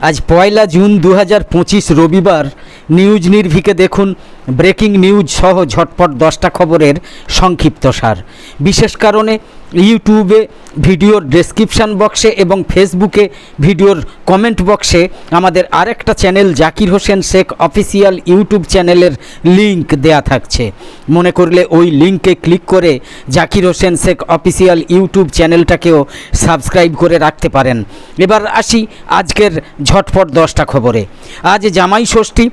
আজ পয়লা জুন দু হাজার পঁচিশ রবিবার নিউজ নির্ভিকে দেখুন ব্রেকিং নিউজ সহ ঝটপট দশটা খবরের সংক্ষিপ্ত সার। বিশেষ কারণে ইউটিউবে ভিডিওর ডেসক্রিপশান বক্সে এবং ফেসবুকে ভিডিওর কমেন্ট বক্সে আমাদের আরেকটা channel Zakir Hossain Sheikh official YouTube চ্যানেলের লিংক দেয়া থাকছে। মনে করলে ওই লিংকে ক্লিক করে জাকির হোসেন শেখ অফিসিয়াল ইউটিউব চ্যানেলটাকেও সাবস্ক্রাইব করে রাখতে পারেন। এবার আসি আজকের ঝটপট দশটা খবরে। আজ জামাই ষষ্ঠী,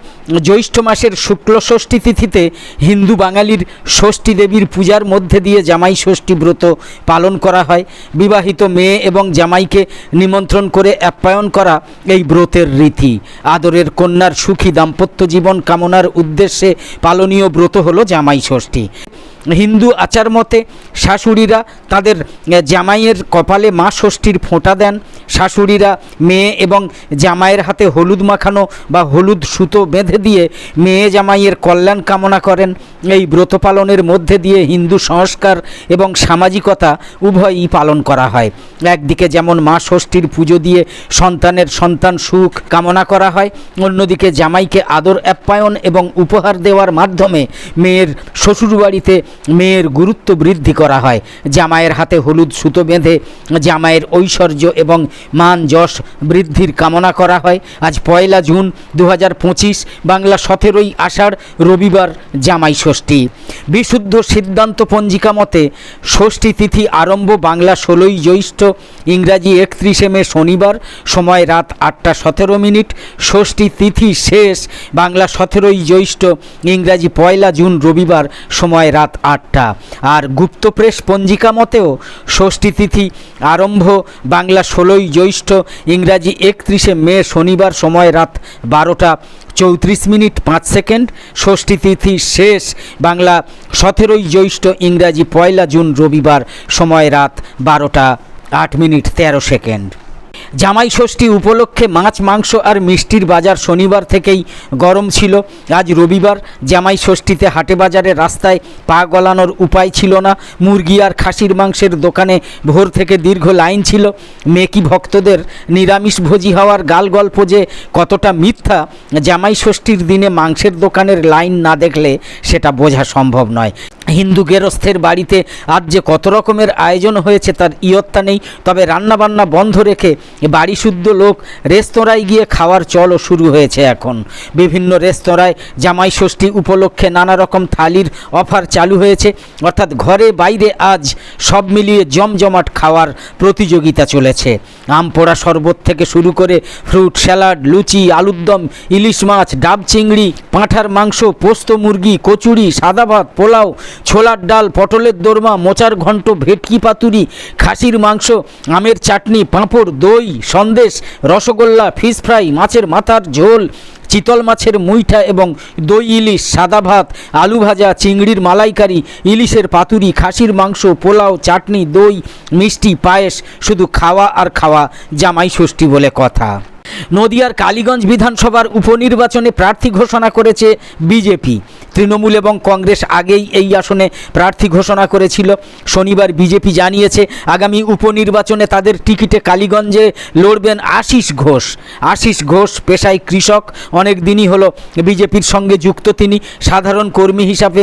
জ্যৈষ্ঠ মাসের শুক্ল ষষ্ঠী তিথিতে হিন্দু বাঙালির ষষ্ঠী দেবীর পূজার মধ্যে দিয়ে জামাই ষষ্ঠী ব্রত পালন করা হয়। বিবাহিত মেয়ে এবং জামাইকে নিমন্ত্রণ করে আপ্যায়ন করা এই ব্রতের রীতি। আদরের কন্যার সুখী দাম্পত্য জীবন কামনার উদ্দেশ্যে পালনীয় ব্রত হলো জামাই ষষ্ঠী। হিন্দু আচার মতে শাশুড়িরা তাদের জামাইয়ের কপালে মা ষষ্ঠীর ফোঁটা দেন। শাশুড়িরা মেয়ে এবং জামাইয়ের হাতে হলুদ মাখানো বা হলুদ সুতো বেঁধে দিয়ে মেয়ে জামাইয়ের কল্যাণ কামনা করেন। এই ব্রত পালনের মধ্যে দিয়ে হিন্দু সংস্কার এবং সামাজিকতা উভয়ই পালন করা হয়। একদিকে যেমন মা ষষ্ঠীর পুজো দিয়ে সন্তানের সন্তান সুখ কামনা করা হয়, অন্যদিকে জামাইকে আদর, আপ্যায়ন এবং উপহার দেওয়ার মাধ্যমে মেয়ের শ্বশুরবাড়িতে মেয়ের গুরুত্ব বৃদ্ধি করা হয়। জামাইয়ের হাতে হলুদ সুতো বেঁধে জামাইয়ের ঐশ্বর্য এবং মান যশ বৃদ্ধির কামনা করা হয়। আজ পয়লা জুন দু হাজার পঁচিশ, বাংলা সতেরোই আষাঢ়, রবিবার জামাই ষষ্ঠী। বিশুদ্ধ সিদ্ধান্ত পঞ্জিকা মতে ষষ্ঠী তিথি আরম্ভ বাংলা ষোলোই জ্যৈষ্ঠ ইংরাজি একত্রিশে মে শনিবার, সময় রাত আটটা সতেরো মিনিট। ষষ্ঠী তিথি শেষ, বাংলা সতেরোই জ্যৈষ্ঠ, ইংরাজি পয়লা জুন রবিবার, সময় রাত আটটা। আর গুপ্তপ্রেস পঞ্জিকা মতেও, ষষ্ঠী তিথি আরম্ভ, বাংলা ষোলোই জ্যৈষ্ঠ, ইংরাজি একত্রিশে মে শনিবার, সময় রাত বারোটা চৌত্রিশ মিনিট পাঁচ সেকেন্ড। ষষ্ঠী তিথি শেষ, বাংলা সতেরোই জ্যৈষ্ঠ, ইংরাজি পয়লা জুন রবিবার, সময় রাত বারোটা। আট মিনিট তেরো সেকেন্ড। জামাই ষষ্ঠী উপলক্ষে মাছ, মাংস আর মিষ্টির বাজার শনিবার থেকেই গরম ছিল। আজ রবিবার জামাই ষষ্ঠীতে হাটে বাজারে রাস্তায় পা গলানোর উপায় ছিল না। মুরগি আর খাসির মাংসের দোকানে ভোর থেকে দীর্ঘ লাইন ছিল। মেকি ভক্তদের নিরামিষভোজী হওয়ার গাল গল্প যে কতটা মিথ্যা, জামাই ষষ্ঠীর দিনে মাংসের দোকানের লাইন না দেখলে সেটা বোঝা সম্ভব নয়। হিন্দু গেরস্থের বাড়িতে আজ যে কত রকমের আয়োজন হয়েছে তার ইয়ত্তা নেই। তবে রান্নাবান্না বন্ধ রেখে বাড়ি শুদ্ধ লোক রেস্তোরাঁয় গিয়ে খাওয়ার চলও শুরু হয়েছে এখন। বিভিন্ন রেস্তোরাঁয় জামাই ষষ্ঠী উপলক্ষে নানা রকম থালির অফার চালু হয়েছে। অর্থাৎ ঘরে বাইরে আজ সব মিলিয়ে জমজমাট খাওয়ার প্রতিযোগিতা চলেছে। আম পোড়া শরবত থেকে শুরু করে ফ্রুট স্যালাড, লুচি, আলুর দম, ইলিশ মাছ, ডাব চিংড়ি, পাঁঠার মাংস, পোস্ত মুরগি, কচুরি, সাদা ভাত, পোলাও ছোলার ডাল, পটলের দোরমা, মোচার ঘন্ট, ভেটকি পাতুরি, খাসির মাংস, আমের চাটনি, পাঁপড়, দই, সন্দেশ, রসগোল্লা ফিশ ফ্রাই মাছের মাথার ঝোল, চিতল মাছের মুইঠা এবং দই, ইলিশ, সাদা ভাত, আলু ভাজা, চিংড়ির মালাইকারি, ইলিশের পাতুরি, খাসির মাংস, পোলাও, চাটনি, দই, মিষ্টি, পায়েস, শুধু খাওয়া আর খাওয়া, জামাই ষষ্ঠী বলে কথা। নদিয়ার কালীগঞ্জ বিধানসভার উপনির্বাচনে প্রার্থী ঘোষণা করেছে বিজেপি। তৃণমূল এবং কংগ্রেস আগেই এই আসনে প্রার্থী ঘোষণা করেছিল। শনিবার বিজেপি জানিয়েছে, আগামী উপনির্বাচনে তাদের টিকিটে কালীগঞ্জে লড়বেন আশিস ঘোষ। আশিস ঘোষ পেশায় কৃষক, অনেক দিনই হলো বিজেপির সঙ্গে যুক্ত তিনি। সাধারণ কর্মী হিসাবে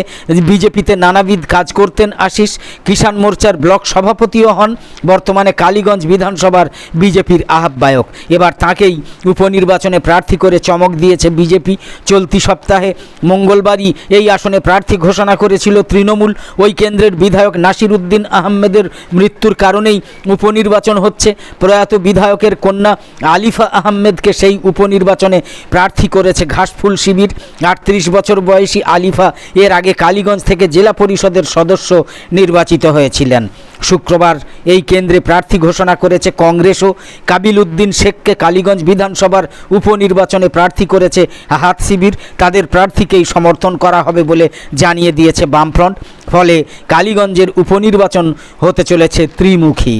বিজেপিতে নানাবিধ কাজ করতেন আশিস। কিষাণ মোর্চার ব্লক সভাপতিও হন, বর্তমানে কালীগঞ্জ বিধানসভার বিজেপির আহ্বায়ক। এবার তাকেই উপনির্বাচনে প্রার্থী করে চমক দিয়েছে বিজেপি। চলতি সপ্তাহে মঙ্গলবারই এই আসনে প্রার্থী ঘোষণা করেছিল তৃণমূল। ওই কেন্দ্রের বিধায়ক নাসির উদ্দিন আহমেদের মৃত্যুর কারণেই উপনির্বাচন হচ্ছে। প্রয়াত বিধায়কের কন্যা আলিফা আহমেদকে সেই উপনির্বাচনে প্রার্থী করেছে ঘাসফুল শিবির। আটত্রিশ বছর বয়সী আলিফা এর আগে কালীগঞ্জ থেকে জেলা পরিষদের সদস্য নির্বাচিত হয়েছিলেন। শুক্রবার এই কেন্দ্রে প্রার্থী ঘোষণা করেছে কংগ্রেসও কাবিল উদ্দিন শেখকে কালীগঞ্জ বিধানসভার উপনির্বাচনে প্রার্থী করেছে হাত শিবির। তাদের প্রার্থীকেই সমর্থন করা হবে বলে জানিয়ে দিয়েছে বামফ্রন্ট। ফলে কালীগঞ্জের উপনির্বাচন হতে চলেছে ত্রিমুখী।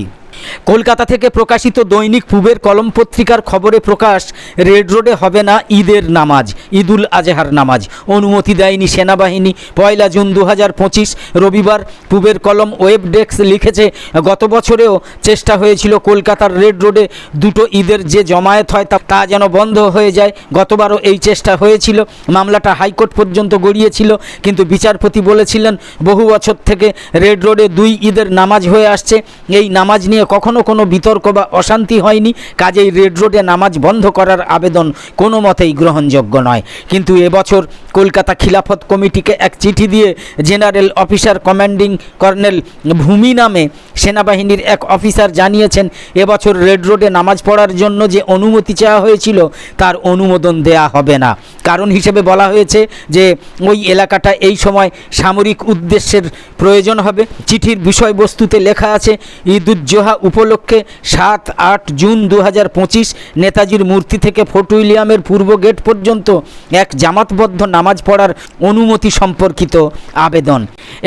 কলকাতা থেকে প্রকাশিত দৈনিক পূবের কলম পত্রিকার খবরে প্রকাশ, রেড রোডে হবে না ঈদের নামাজ, ঈদুল আজহার নামাজ। অনুমতি দেয়নি সেনাবাহিনী। পয়লা জুন দু হাজার পঁচিশ, রবিবার পূবের কলম ওয়েব ডেস্ক লিখেছে, গত বছরেও চেষ্টা হয়েছিল কলকাতার রেড রোডে দুটো ঈদের যে জমায়েত হয় তা তা যেন বন্ধ হয়ে যায়। গতবারও এই চেষ্টা হয়েছিল। মামলাটা হাইকোর্ট পর্যন্ত গড়িয়েছিল, কিন্তু বিচারপতি বলেছিলেন, বহু বছর থেকে রেড রোডে দুই ঈদের নামাজ হয়ে আসছে। এই নামাজ নিয়ে কখনো কোনো বিতর্ক বা অশান্তি হয়নি। কাজেই রেড রোডে নামাজ বন্ধ করার আবেদন কোনো মতেই গ্রহণযোগ্য নয়। কিন্তু এবছর কলকাতা খিলাফত কমিটিকে এক চিঠি দিয়ে জেনারেল অফিসার কমান্ডিং কর্নেল ভূমি নামে সেনাবাহিনীর এক অফিসার জানিয়েছেন এবছর রেড রোডে নামাজ পড়ার জন্য যে অনুমতি চাওয়া হয়েছিল, তার অনুমোদন দেয়া হবে না। কারণ হিসেবে বলা হয়েছে যে, ওই এলাকাটা এই সময় সামরিক উদ্দেশ্যের প্রয়োজন হবে। চিঠির বিষয়বস্তুতে লেখা আছে ঈদুজ্জোহা উপলক্ষে সাত আট জুন দু হাজার পঁচিশ নেতাজির মূর্তি থেকে ফোর্ট উইলিয়ামের পূর্ব গেট পর্যন্ত এক জামাতবদ্ধ নামাজ পড়ার অনুমতি সম্পর্কিত আবেদন।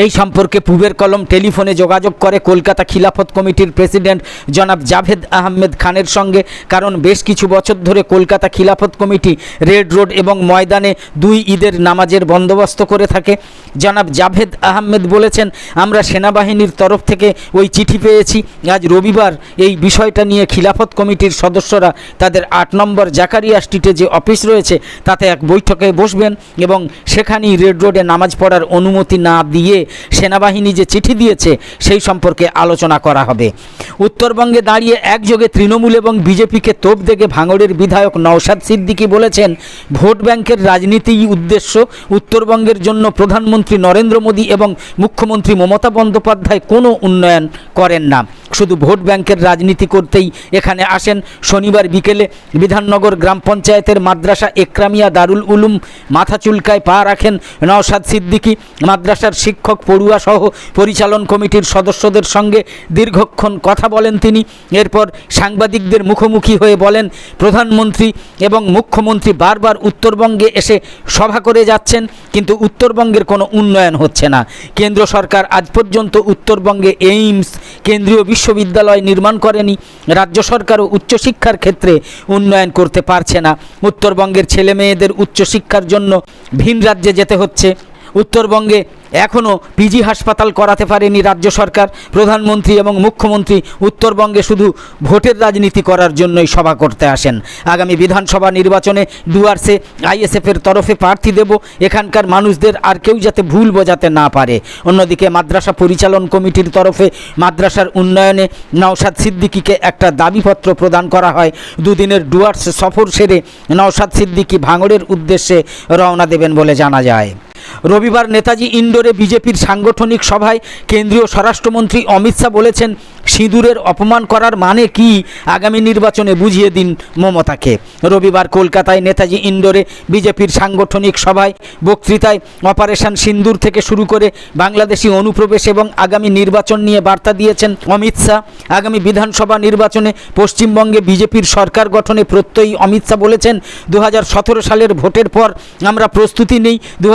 এই সম্পর্কে পূবের কলম টেলিফোনে যোগাযোগ করে কলকাতা খিলাফত কমিটির প্রেসিডেন্ট জনাব জাভেদ আহমেদ খানের সঙ্গে, কারণ বেশ কিছু বছর ধরে কলকাতা খিলাফত কমিটি রেড রোড এবং ময়দানে দুই ঈদের নামাজের বন্দোবস্ত করে থাকে। জনাব জাভেদ আহমেদ বলেছেন, আমরা সেনাবাহিনীর তরফ থেকে ওই চিঠি পেয়েছি। আজ রবিবার এই বিষয়টা নিয়ে খিলাফত কমিটির সদস্যরা তাদের আট নম্বর জাকারিয়া স্ট্রিটে যে অফিস রয়েছে, তাতে এক বৈঠকে বসবেন এবং সেখানেই রেড রোডে নামাজ পড়ার অনুমতি না দিয়ে সেনাবাহিনী যে চিঠি দিয়েছে, সেই সম্পর্কে আলোচনা করা হবে। উত্তরবঙ্গে দাঁড়িয়ে একযোগে তৃণমূল এবং বিজেপিকে তোপ দেখে ভাঙড়ের বিধায়ক নওশাদ সিদ্দিকী বলেছেন, ভোট ব্যাংকের রাজনীতিই উদ্দেশ্য। উত্তরবঙ্গের জন্য প্রধানমন্ত্রী নরেন্দ্র মোদী এবং মুখ্যমন্ত্রী মমতা বন্দ্যোপাধ্যায় কোনো উন্নয়ন করেন না। শুধু ভোট ব্যাংকের রাজনীতি করতেই এখানে আসেন। শনিবার বিকেলে বিধাননগর গ্রাম পঞ্চায়েতের মাদ্রাসা একরামিয়া দারুল উলুম মাথা চুলকায় পা রাখেন নওশাদ সিদ্দিকী। মাদ্রাসার শিক্ষক পড়ুয়া সহ পরিচালন কমিটির সদস্যদের সঙ্গে দীর্ঘক্ষণ কথা বলেন তিনি। এরপর সাংবাদিকদের মুখোমুখি হয়ে বলেন, প্রধানমন্ত্রী এবং মুখ্যমন্ত্রী বারবার উত্তরবঙ্গে এসে সভা করে যাচ্ছেন, কিন্তু উত্তরবঙ্গের কোনো উন্নয়ন হচ্ছে না। কেন্দ্র সরকার আজ পর্যন্ত উত্তরবঙ্গে এইমস, কেন্দ্রীয় বিশ্ববিদ্যালয় নির্মাণ করেনি, রাজ্য সরকারও উচ্চশিক্ষার ক্ষেত্রে উন্নয়ন করতে পারছে না। উত্তরবঙ্গের ছেলে মেয়েদের উচ্চশিক্ষার জন্য ভিন রাজ্যে যেতে হচ্ছে। উত্তরবঙ্গে এখনও পিজি হাসপাতাল করাতে পারেনি রাজ্য সরকার, প্রধানমন্ত্রী এবং মুখ্যমন্ত্রী উত্তরবঙ্গে শুধু ভোটের রাজনীতি করার জন্যই সভা করতে আসেন। আগামী বিধানসভা নির্বাচনে ডুয়ার্সে আইএসএফের তরফে প্রার্থী দেব, এখানকার মানুষদের আর কেউ যাতে ভুল বোঝাতে না পারে। অন্যদিকে মাদ্রাসা পরিচালন কমিটির তরফে মাদ্রাসার উন্নয়নে নওশাদ সিদ্দিকিকে একটা দাবিপত্র প্রদান করা হয়। দুদিনের ডুয়ার্স সফর সেরে নওশাদ সিদ্দিকি ভাঙড়ের উদ্দেশ্যে রওনা দেবেন বলে জানা যায়। রবিবার নেতাজি ইন্ডোরে বিজেপির সাংগঠনিক সভায় কেন্দ্রীয় স্বরাষ্ট্রমন্ত্রী অমিত শাহ বলেছেন, সিঁদুরের অপমান করার মানে কি? আগামী নির্বাচনে বুঝিয়ে দিন মমতাকে। রবিবার কলকাতায় নেতাজি ইন্ডোরে বিজেপির সাংগঠনিক সভায় বক্তৃতায় অপারেশন সিন্দুর থেকে শুরু করে বাংলাদেশি অনুপ্রবেশ এবং আগামী নির্বাচন নিয়ে বার্তা দিয়েছেন অমিত শাহ। আগামী বিধানসভা নির্বাচনে পশ্চিমবঙ্গে বিজেপির সরকার গঠনে প্রত্যয়ী অমিত শাহ বলেছেন দু হাজার সতেরো সালের ভোটের পর আমরা প্রস্তুতি নেই দু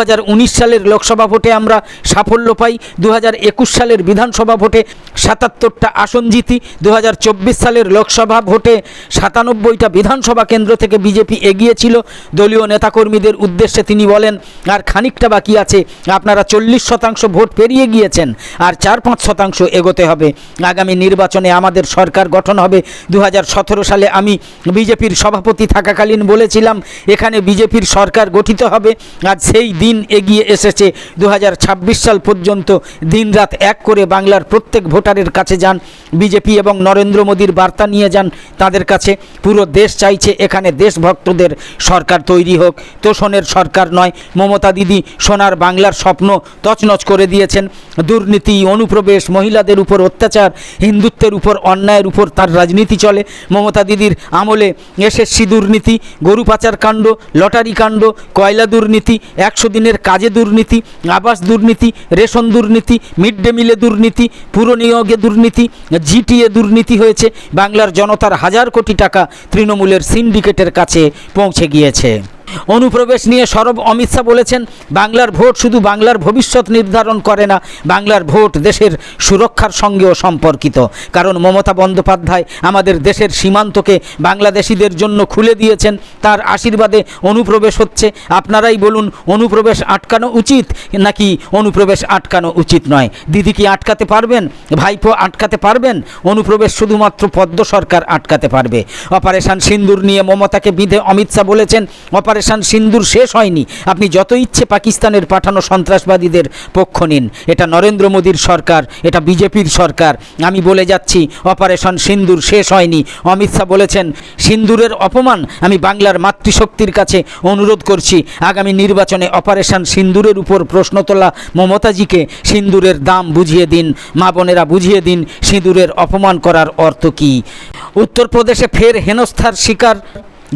সালের লোকসভা ভোটে আমরা সাফল্য পাই। দু হাজার একুশ সালের বিধানসভা ভোটে সাতাত্তরটা আসন জিতি। দু হাজার চব্বিশ সালের লোকসভা ভোটে সাতানব্বইটা বিধানসভা কেন্দ্র থেকে বিজেপি এগিয়েছিল দলীয় নেতাকর্মীদের উদ্দেশ্যে তিনি বলেন, আর খানিকটা বাকি আছে। আপনারা চল্লিশ শতাংশ ভোট পেরিয়ে গিয়েছেন, আর চার পাঁচ শতাংশ এগোতে হবে। আগামী নির্বাচনে আমাদের সরকার গঠন হবে। দু হাজার সতেরো সালে আমি বিজেপির সভাপতি থাকাকালীন বলেছিলাম, এখানে বিজেপির সরকার গঠিত হবে আজ সেই দিন এগিয়ে এসেছে। দু হাজার ছাব্বিশ সাল পর্যন্ত দিনরাত এক করে বাংলার প্রত্যেক ভোটারের কাছে যান বিজেপি এবং নরেন্দ্র মোদীর বার্তা নিয়ে যান তাদের কাছে। পুরো দেশ চাইছে এখানে দেশভক্তদের সরকার তৈরি হোক। তোষণের সরকার নয়। মমতা দিদি সোনার বাংলার স্বপ্ন তছনছ করে দিয়েছেন। দুর্নীতি, অনুপ্রবেশ, মহিলাদের উপর অত্যাচার, হিন্দুত্বের উপর অন্যায়ের উপর তার রাজনীতি চলে। মমতা দিদির আমলে এসএসসি দুর্নীতি, গরু পাচার কাণ্ড, লটারি কাণ্ড, কয়লা দুর্নীতি, একশো দিনের কাজে দুর্নীতি, আবাস দুর্নীতি, রেশন দুর্নীতি, মিড ডে মিলে দুর্নীতি পুরনিয়োগে দুর্নীতি, জিটিএ দুর্নীতি হয়েছে। বাংলার জনতার হাজার কোটি টাকা তৃণমূলের সিন্ডিকেটের কাছে পৌঁছে গিয়েছে। অনুপ্রবেশ নিয়ে সরব অমিত শাহ বলেছেন, বাংলার ভোট শুধু বাংলার ভবিষ্যৎ নির্ধারণ করে না, বাংলার ভোট দেশের সুরক্ষার সঙ্গেও সম্পর্কিত। কারণ মমতা বন্দ্যোপাধ্যায় আমাদের দেশের সীমান্তকে বাংলাদেশিদের জন্য খুলে দিয়েছেন, তার আশীর্বাদে অনুপ্রবেশ হচ্ছে। আপনারাই বলুন, অনুপ্রবেশ আটকানো উচিত নাকি অনুপ্রবেশ আটকানো উচিত নয়? দিদি কি আটকাতে পারবেন? ভাইপো আটকাতে পারবেন? অনুপ্রবেশ শুধুমাত্র পদ্ম সরকার আটকাতে পারবে। অপারেশন সিন্দুর নিয়ে মমতাকে বিধে অমিত শাহ বলেছেন, অপারেশন সিন্দুর শেষ হয়নি। আপনি যত ইচ্ছে পাকিস্তানের পাঠানো সন্ত্রাসবাদীদের পক্ষ নিন। এটা নরেন্দ্র মোদীর সরকার, এটা বিজেপির সরকার। আমি বলে যাচ্ছি, অপারেশন সিন্দুর শেষ হয়নি। অমিত শাহ বলেছেন, সিন্দুরের অপমান আমি বাংলার মাতৃশক্তির কাছে অনুরোধ করছি। আগামী নির্বাচনে অপারেশন সিন্দুরের উপর প্রশ্ন তোলা মমতাজিকে সিন্দুরের দাম বুঝিয়ে দিন। মা বোনেরা বুঝিয়ে দিন, সিঁদুরের অপমান করার অর্থ কী? উত্তরপ্রদেশে ফের হেনস্থার শিকার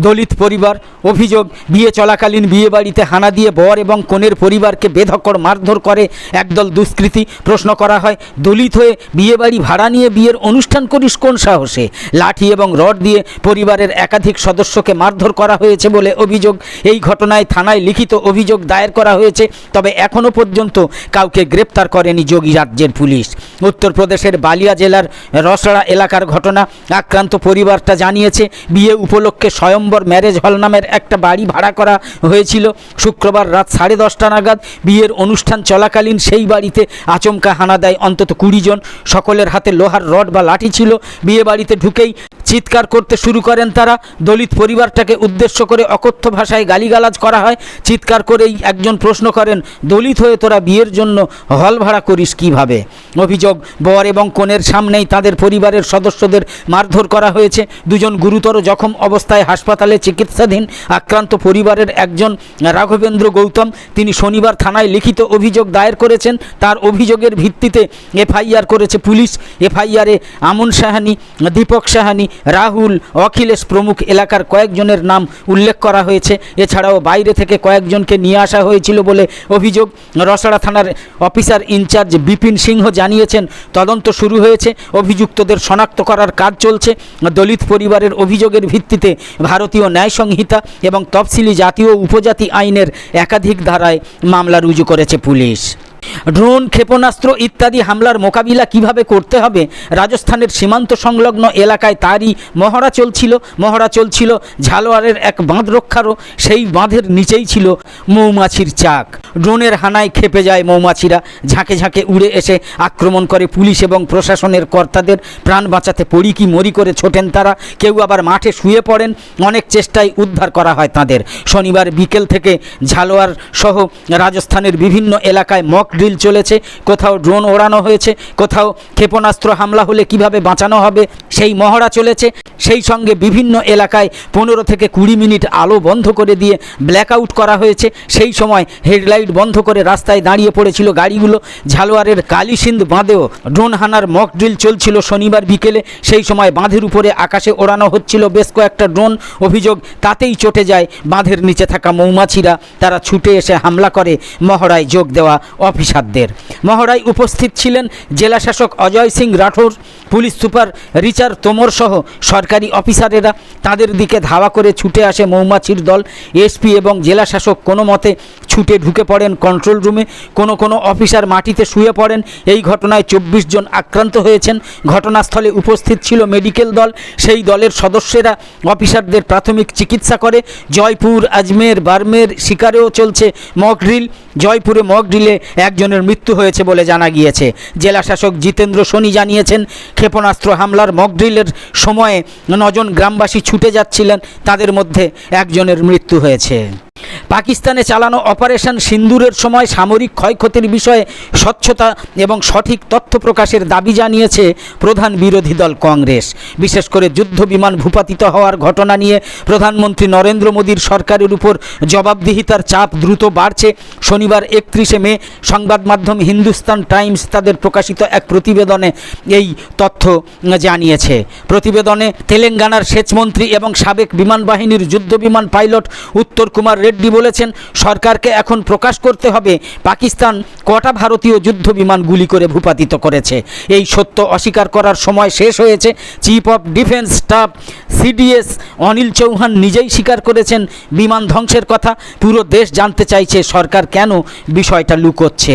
দলিত পরিবার, অভিযোগ, বিয়ে চলাকালীন বিয়ে বাড়িতে হানা দিয়ে বর এবং কনের পরিবারকে বেধকড় মারধর করে একদল দুষ্কৃতী। প্রশ্ন করা হয়, দলিত হয়ে বিয়ে বাড়ি ভাড়া নিয়ে বিয়ের অনুষ্ঠান করিস কোন সাহসে? লাঠি এবং রড দিয়ে পরিবারের একাধিক সদস্যকে মারধর করা হয়েছে বলে অভিযোগ। এই ঘটনায় থানায় লিখিত অভিযোগ দায়ের করা হয়েছে, তবে এখনও পর্যন্ত কাউকে গ্রেপ্তার করেনি যোগী রাজ্যের পুলিশ। উত্তরপ্রদেশের বালিয়া জেলার রসড়া এলাকার ঘটনা আক্রান্ত পরিবারটা জানিয়েছে, বিয়ে উপলক্ষে স্বয়ম্বর ম্যারেজ হল নামের একটা বাড়ি ভাড়া করা হয়েছিল। শুক্রবার রাত সাড়ে দশটা নাগাদ বিয়ের অনুষ্ঠান চলাকালীন সেই বাড়িতে আচমকা হানা দেয় অন্তত কুড়ি জন। সকলের হাতে লোহার রড বা লাঠি ছিল। বিয়ে বাড়িতে ঢুকেই চিৎকার করতে শুরু করেন তারা। দলিত পরিবারটাকে উদ্দেশ্য করে অকথ্য ভাষায় গালিগালাজ করা হয়। চিৎকার করেই একজন প্রশ্ন করেন, দলিত হয়ে তোরা বিয়ের জন্য হল ভাড়া করিস কীভাবে? অভিযোগ, বর এবং কনের সামনেই তাদের পরিবারের সদস্যদের মারধর করা হয়েছে। দুজন গুরুতর জখম অবস্থায় হাসপাতালে চিকিৎসাধীন আক্রান্ত পরিবারের একজন রাঘবেন্দ্র গৌতম। তিনি শনিবার থানায় লিখিত অভিযোগ দায়ের করেছেন। তার অভিযোগের ভিত্তিতে এফআইআর করেছে পুলিশ। এফআইআরে আমন সাহানি, দীপক সাহানি, রাহুল, অখিলেশ প্রমুখ এলাকার কয়েকজনের নাম উল্লেখ করা হয়েছে। এছাড়াও বাইরে থেকে কয়েকজনকে নিয়ে আসা হয়েছিল বলে অভিযোগ। রসড়া থানার অফিসার ইনচার্জ বিপিন সিংহ জানিয়েছেন, তদন্ত শুরু হয়েছে। অভিযুক্তদের শনাক্ত করার কাজ চলছে। দলিত পরিবারের অভিযোগের ভিত্তিতে ভারতীয় ন্যায় সংহিতা এবং তফসিলি জাতীয় উপজাতি আইনের একাধিক ধারায় মামলা রুজু করেছে পুলিশ। ড্রোন, ক্ষেপণাস্ত্র ইত্যাদি হামলার মোকাবিলা কীভাবে করতে হবে? রাজস্থানের সীমান্ত সংলগ্ন এলাকায় তারই মহড়া চলছিল। মহড়া চলছিল ঝালোয়ারের এক বাঁধ রক্ষারও। সেই বাঁধের নিচেই ছিল মৌমাছির চাক। ড্রোনের হানায় খেপে যায় মৌমাছিরা। ঝাঁকে ঝাঁকে উড়ে এসে আক্রমণ করে পুলিশ এবং প্রশাসনের কর্তাদের। প্রাণ বাঁচাতে পড়ি কি মরি করে ছোটেন তারা। কেউ আবার মাঠে শুয়ে পড়েন। অনেক চেষ্টায় উদ্ধার করা হয় তাদের। শনিবার বিকেল থেকে ঝালোয়ার সহ রাজস্থানের বিভিন্ন এলাকায় মক ড্রিল চলেছে। কোথাও ড্রোন ওড়ানো হয়েছে, কোথাও ক্ষেপণাস্ত্র হামলা হলে কীভাবে বাঁচানো হবে, সেই মহড়া চলেছে। সেই সঙ্গে বিভিন্ন এলাকায় পনেরো থেকে কুড়ি মিনিট আলো বন্ধ করে দিয়ে ব্ল্যাক আউট করা হয়েছে। সেই সময় হেডলাইট বন্ধ করে রাস্তায় দাঁড়িয়ে পড়েছিল গাড়িগুলো। ঝালোয়ারের কালিসিন্ধ বাঁধেও ড্রোন হানার মক ড্রিল চলছিল শনিবার বিকেলে। সেই সময় বাঁধের উপরে আকাশে ওড়ানো হচ্ছিল বেশ কয়েকটা ড্রোন অভিযোগ। তাতেই চটে যায় বাঁধের নিচে থাকা মৌমাছিরা। তারা ছুটে এসে হামলা করে, মহড়ায় যোগ দেওয়া অফিসারদের মহড়ায় উপস্থিত ছিলেন জেলা শাসক অজয় সিং রাঠোর, পুলিশ সুপার রিচার তোমর সহ সরকারি অফিসারেরা। তাদের দিকে ধাওয়া করে ছুটে আসে মৌমাছির দল। এসপি এবং জেলা শাসক কোনো মতে ছুটে ঢুকে পড়েন কন্ট্রোল রুমে কোনো কোনো অফিসার মাটিতে শুয়ে পড়েন। এই ঘটনায় চব্বিশ জন আক্রান্ত হয়েছেন। ঘটনাস্থলে উপস্থিত ছিল মেডিকেল দল। সেই দলের সদস্যেরা অফিসারদের প্রাথমিক চিকিৎসা করে। জয়পুর, আজমের, বার্মের শিকারেও চলছে মক ড্রিল জয়পুরে মক ড্রিলে একজনের মৃত্যু হয়েছে বলে জানা গিয়েছে। জেলাশাসক জিতেন্দ্র সোনি জানিয়েছেন, ক্ষেপণাস্ত্র হামলার মক ড্রিলের সময়ে নজন গ্রামবাসী ছুটে যাচ্ছিলেন। তাদের মধ্যে একজনের মৃত্যু হয়েছে। পাকিস্তানে চালানো অপারেশন সিন্দুরের সময় সামরিক ক্ষয়ক্ষতির বিষয়ে স্বচ্ছতা এবং সঠিক তথ্য প্রকাশের দাবি জানিয়েছে প্রধান বিরোধী দল কংগ্রেস। বিশেষ করে যুদ্ধ বিমান ভূপাতিত হওয়ার ঘটনা নিয়ে প্রধানমন্ত্রী নরেন্দ্র মোদীর সরকারের উপর জবাবদিহিতার চাপ দ্রুত বাড়ছে। শনিবার একত্রিশে মে সংবাদ মাধ্যম হিন্দুস্তান টাইমস তাদের প্রকাশিত এক প্রতিবেদনে এই তথ্য জানিয়েছে। প্রতিবেদনে তেলেঙ্গানার সেচমন্ত্রী এবং সাবেক বিমান বাহিনীর যুদ্ধ বিমান পাইলট উত্তর কুমার রেড্ডি বলেছেন, সরকারকে এখন প্রকাশ করতে হবে, পাকিস্তান কটা ভারতীয় যুদ্ধ বিমান গুলি করে ভূপাতিত করেছে। এই সত্য অস্বীকার করার সময় শেষ হয়েছে chief of defence staff CDS Anil Chauhan নিজেই স্বীকার করেছেন, বিমান ধ্বংসের কথা। পুরো দেশ জানতে চাইছে সরকার কেন বিষয়টা লুকোচ্ছে।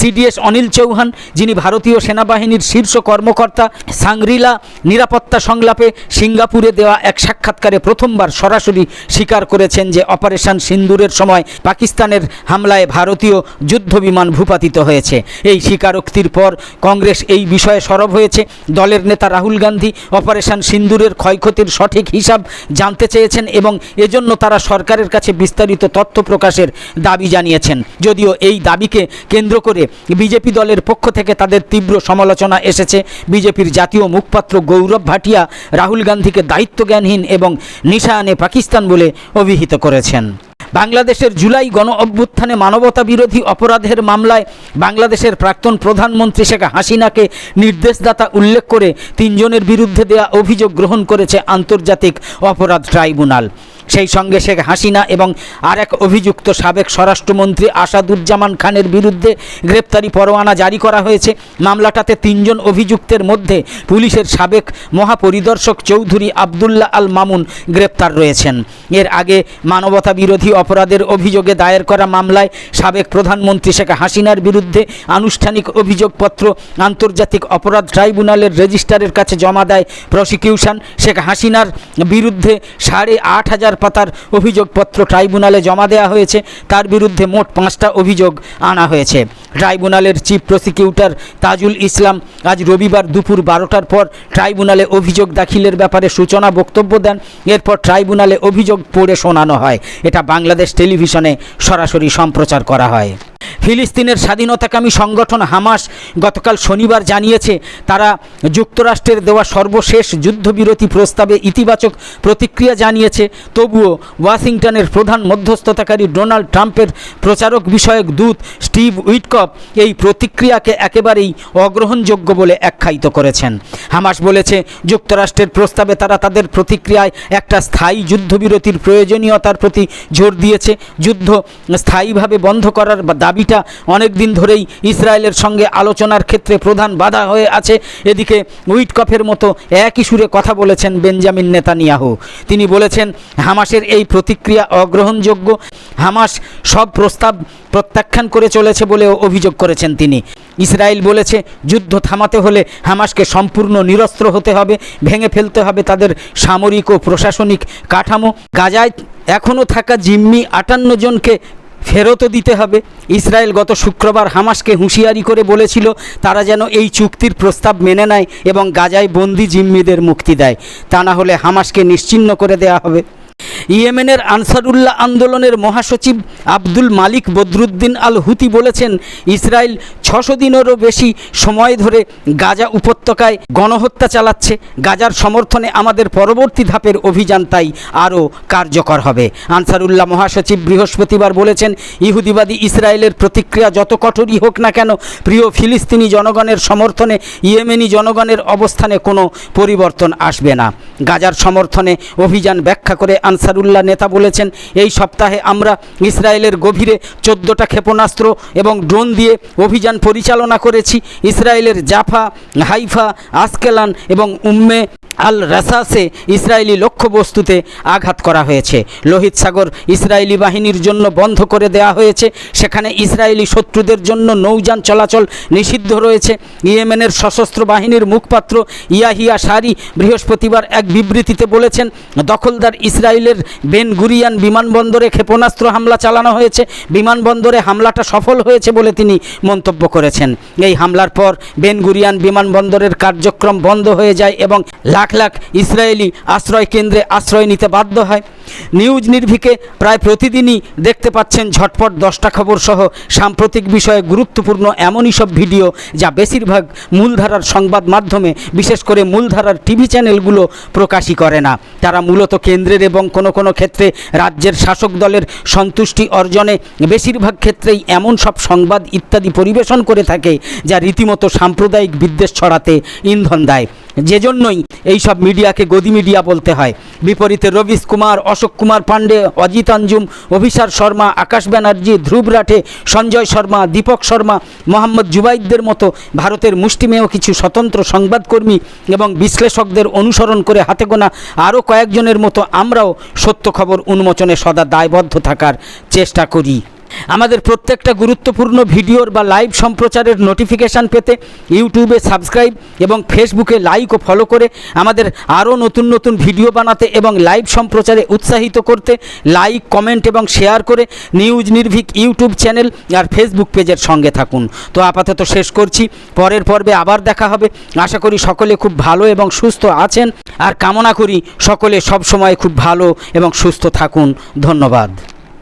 সিডিএস অনিল চৌহান, যিনি ভারতীয় সেনাবাহিনীর শীর্ষ কর্মকর্তা, সাংরিলা নিরাপত্তা সংলাপে সিঙ্গাপুরে দেওয়া এক সাক্ষাৎকারে প্রথমবার সরাসরি স্বীকার করেছেন যে অপারেশন সিন্দুরের সময় পাকিস্তানের হামলায় ভারতীয় যুদ্ধ বিমান ভূপাতিত হয়েছে। এই স্বীকারোক্তির পর কংগ্রেস এই বিষয়ে সরব হয়েছে। দলের নেতা রাহুল গান্ধী অপারেশন সিন্দুরের ক্ষয়ক্ষতির সঠিক হিসাব জানতে চেয়েছেন এবং এজন্য তারা সরকারের কাছে বিস্তারিত তথ্য প্রকাশের দাবি জানিয়েছেন। যদিও এই দাবিকে কেন্দ্র করে বিজেপি দলের পক্ষ থেকে তাদের তীব্র সমালোচনা এসেছে। বিজেপির জাতীয় মুখপাত্র গৌরব ভাটিয়া রাহুল গান্ধীকে দায়িত্বজ্ঞানহীন এবং নিশানে পাকিস্তান বলে অভিহিত করেছেন। বাংলাদেশের জুলাই গণ অভ্যুত্থানে মানবতা বিরোধী অপরাধের মামলায় বাংলাদেশের প্রাক্তন প্রধানমন্ত্রী শেখ হাসিনাকে নির্দেশদাতা উল্লেখ করে তিনজনের বিরুদ্ধে দেয়া অভিযোগ গ্রহণ করেছে আন্তর্জাতিক অপরাধ ট্রাইব্যুনাল। সেই সঙ্গে শেখ হাসিনা এবং আরেক অভিযুক্ত সাবেক স্বরাষ্ট্রমন্ত্রী আসাদুজ্জামান খানের বিরুদ্ধে গ্রেপ্তারি পরোয়ানা জারি করা হয়েছে। মামলাটাতে তিনজন অভিযুক্তের মধ্যে পুলিশের সাবেক মহাপরিদর্শক চৌধুরী আবদুল্লাহ আল মামুন গ্রেপ্তার রয়েছেন। এর আগে মানবতা বিরোধী অপরাধের অভিযোগে দায়ের করা মামলায় সাবেক প্রধানমন্ত্রী শেখ হাসিনার বিরুদ্ধে আনুষ্ঠানিক অভিযোগপত্র আন্তর্জাতিক অপরাধ ট্রাইব্যুনালের রেজিস্ট্রারের কাছে জমা দেয় প্রসিকিউশন। শেখ হাসিনার বিরুদ্ধে সাড়ে আট হাজার পাতার অভিযোগপত্র ট্রাইব্যুনালে জমা দেওয়া হয়েছে। তার বিরুদ্ধে মোট পাঁচটা অভিযোগ আনা হয়েছে। ট্রাইব্যুনালের চিফ প্রসিকিউটর তাজুল ইসলাম আজ রবিবার দুপুর বারোটার পর ট্রাইব্যুনালে অভিযোগ দাখিলের ব্যাপারে সূচনা বক্তব্য দেন। এরপর ট্রাইব্যুনালে অভিযোগ পড়ে শোনানো হয়। এটা বাংলাদেশ টেলিভিশনে সরাসরি সম্প্রচার করা হয়। ফিলিস্তিনের স্বাধীনতাকামী সংগঠন হামাস গতকাল শনিবার জানিয়েছে, তারা যুক্তরাষ্ট্রের দেওয়া সর্বশেষ যুদ্ধবিরতি প্রস্তাবে ইতিবাচক প্রতিক্রিয়া জানিয়েছে। তবুও ওয়াশিংটনের প্রধান মধ্যস্থতাকারী ডোনাল্ড ট্রাম্পের প্রচারক বিষয়ক দূত স্টিভ উইটকপ এই প্রতিক্রিয়াকে একেবারেই অগ্রহণযোগ্য বলে আখ্যায়িত করেছেন। হামাস বলেছে, যুক্তরাষ্ট্রের প্রস্তাবে তারা তাদের প্রতিক্রিয়ায় একটা স্থায়ী যুদ্ধবিরতির প্রয়োজনীয়তার প্রতি জোর দিয়েছে। যুদ্ধ স্থায়ীভাবে বন্ধ করার বা দাবিটা অনেক দিন ধরেই ইসরায়েলের সঙ্গে আলোচনার ক্ষেত্রে প্রধান বাধা হয়ে আছে। এদিকে উইটকফের মতো একই সুরে কথা বলেছেন বেঞ্জামিন নেতানিয়াহু। তিনি বলেছেন, হামাসের এই প্রতিক্রিয়া অগ্রহণযোগ্য। হামাস সব প্রস্তাব প্রত্যাখ্যান করে চলেছে বলেও অভিযোগ করেছেন তিনি। ইসরায়েল বলেছে, যুদ্ধ থামাতে হলে হামাসকে সম্পূর্ণ নিরস্ত্র হতে হবে, ভেঙে ফেলতে হবে তাদের সামরিক ও প্রশাসনিক কাঠামো। গাজায় এখনও থাকা জিম্মি আটান্ন জনকে ফেরতও দিতে হবে। ইসরায়েল গত শুক্রবার হামাসকে হুঁশিয়ারি করে বলেছিল, তারা যেন এই চুক্তির প্রস্তাব মেনে নেয় এবং গাজায় বন্দি জিম্মিদের মুক্তি দেয়। তা না হলে হামাসকে নিশ্চিন্ন করে দেয়া হবে। ইয়েমেনের আনসারুল্লাহ আন্দোলনের মহাসচিব আব্দুল মালিক বদরুদ্দিন আল হুতি বলেছেন, ইসরায়েল ছশো দিনেরও বেশি সময় ধরে গাজা উপত্যকায় গণহত্যা চালাচ্ছে। গাজার সমর্থনে আমাদের পরবর্তী ধাপের অভিযান তাই আরও কার্যকর হবে। আনসারুল্লাহ মহাসচিব বৃহস্পতিবার বলেছেন, ইহুদিবাদী ইসরায়েলের প্রতিক্রিয়া যত কঠোরই হোক না কেন, প্রিয় ফিলিস্তিনি জনগণের সমর্থনে ইয়েমেনি জনগণের অবস্থানে কোনো পরিবর্তন আসবে না। গাজার সমর্থনে অভিযান ব্যাখ্যা করে আনসারুল্লাহ নেতা বলেছেন, এই সপ্তাহে আমরা ইসরায়েলের গভীরে চোদ্দোটা ক্ষেপণাস্ত্র এবং ড্রোন দিয়ে অভিযান পরিচালনা করেছি। ইসরায়েলের জাফা, হাইফা, আসকেলান এবং উম্মে আল রাসাসে ইসরায়েলি লক্ষ্যবস্তুতে আঘাত করা হয়েছে। লোহিত সাগর ইসরায়েলি বাহিনীর জন্য বন্ধ করে দেওয়া হয়েছে। সেখানে ইসরায়েলি শত্রুদের জন্য নৌযান চলাচল নিষিদ্ধ রয়েছে। ইয়েমেনের সশস্ত্র বাহিনীর মুখপাত্র ইয়াহিয়া সারি বৃহস্পতিবার এক বিবৃতিতে বলেছেন, দখলদার ইসরায়েলের বেন গুরিয়ান বিমানবন্দরে ক্ষেপণাস্ত্র হামলা চালানো হয়েছে। বিমানবন্দরে হামলাটা সফল হয়েছে বলে তিনি মন্তব্য করেছেন। এই হামলার পর বেন গুরিয়ান বিমানবন্দরের কার্যক্রম বন্ধ হয়ে যায় এবং লাখ লাখ ইসরায়েলি আশ্রয় কেন্দ্রে আশ্রয় নিতে বাধ্য হয়। নিউজ নির্ভিকে প্রায় প্রতিদিনই দেখতে পাচ্ছেন ঝটপট দশটা খবর সহ সাম্প্রতিক বিষয়ে গুরুত্বপূর্ণ এমনই সব ভিডিও যা বেশিরভাগ মূলধারার সংবাদ মাধ্যমে, বিশেষ করে মূলধারার টিভি চ্যানেলগুলো প্রকাশই করে না। তারা মূলত কেন্দ্রের এবং কোনো কোনো ক্ষেত্রে রাজ্যের শাসক দলের সন্তুষ্টি অর্জনে বেশিরভাগ ক্ষেত্রেই এমন সব সংবাদ ইত্যাদি পরিবেশন করে থাকে যা রীতিমতো সাম্প্রদায়িক বিদ্বেষ ছড়াতে ইন্ধন দেয়। যে জন্যই এইসব মিডিয়াকে গদি মিডিয়া বলতে হয়। বিপরীতে রবিশ কুমার, অশোক কুমার পাণ্ডে, অজিত আঞ্জুম, অভিসার শর্মা, আকাশ ব্যানার্জি, ধ্রুব রাঠে, সঞ্জয় শর্মা, দীপক শর্মা, মোহাম্মদ জুবাইদদের মতো ভারতের মুষ্টিমেয় কিছু স্বতন্ত্র সংবাদকর্মী এবং বিশ্লেষকদের অনুসরণ করে হাতে গোনা আরও কয়েকজনের মতো আমরাও সত্য খবর উন্মোচনে সদা দায়বদ্ধ থাকার চেষ্টা করি। আমাদের প্রত্যেকটা গুরুত্বপূর্ণ ভিডিওর বা লাইভ সম্প্রচারের নোটিফিকেশান পেতে ইউটিউবে সাবস্ক্রাইব এবং ফেসবুকে লাইক ও ফলো করে আমাদের আরও নতুন নতুন ভিডিও বানাতে এবং লাইভ সম্প্রচারে উৎসাহিত করতে লাইক কমেন্ট এবং শেয়ার করে নিউজ নির্ভীক ইউটিউব চ্যানেল আর ফেসবুক পেজের সঙ্গে থাকুন। তো আপাতত শেষ করছি। পরের পর্বে আবার দেখা হবে। আশা করি সকলে খুব ভালো এবং সুস্থ আছেন। আর কামনা করি সকলে সবসময় খুব ভালো এবং সুস্থ থাকুন। ধন্যবাদ।